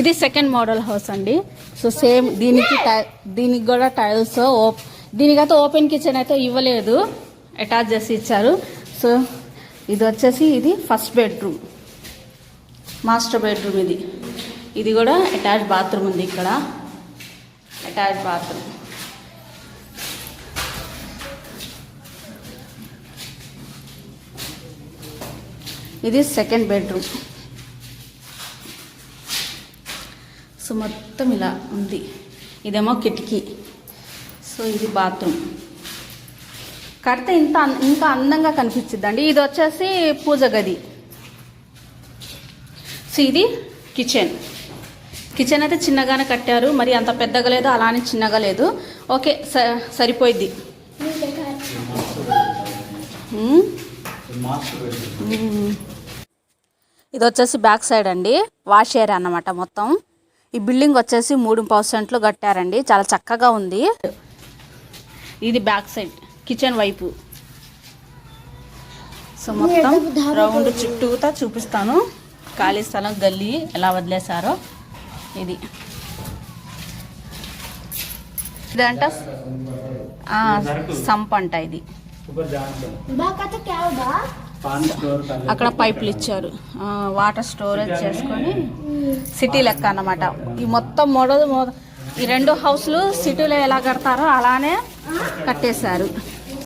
ఇది second model house అండి. So same దీనికి దీనికి కూడా టైల్స్ దీనికైతే ఓపెన్ కిచెన్ అయితే ఇవ్వలేదు. అటాచ్ చేసి ఇచ్చారు. సో ఇది వచ్చేసి ఇది ఫస్ట్ బెడ్రూమ్ మాస్టర్ బెడ్రూమ్ ఇది. ఇది కూడా అటాచ్ బాత్రూమ్ ఉంది ఇక్కడ. అటాచ్ బాత్రూమ్ ఇది సెకండ్ బెడ్రూమ్ సో మొత్తం ఇలా ఉంది. ఇదేమో కిటికీ. సో ఇది బాత్రూమ్ కడితే ఇంత ఇంకా అందంగా కనిపించిద్దండి. ఇది వచ్చేసి పూజ గది. సో ఇది కిచెన్ కిచెన్ అయితే చిన్నగానే కట్టారు. మరి అంత పెద్దగా లేదు అలానే చిన్నగా లేదు. ఓకే స- సరిపోయిద్ది. ఉమ్. ఇది వచ్చేసి బ్యాక్ సైడ్ అండి. వాష్ ఏరియా అన్నమాట మొత్తం. ఈ బిల్డింగ్ వచ్చేసి మూడు పర్సెంట్లు కట్టారండి. చాలా చక్కగా ఉంది. ఇది బ్యాక్ సైడ్ కిచెన్ వైపు. సో మొత్తం రౌండ్ చుట్టూతా చూపిస్తాను. ఖాళీ స్థలం గల్లీ ఎలా వదిలేశారో. ఇది. ఇదంట సంప్ అంట ఇది. అక్కడ పైపులు ఇచ్చారు. వాటర్ స్టోరేజ్ చేసుకొని సిటీ లెక్క అన్నమాట. ఈ మొత్తం మోడల్ ఈ రెండు హౌస్లు సిటీలో ఎలా కడతారో అలానే కట్టేశారు.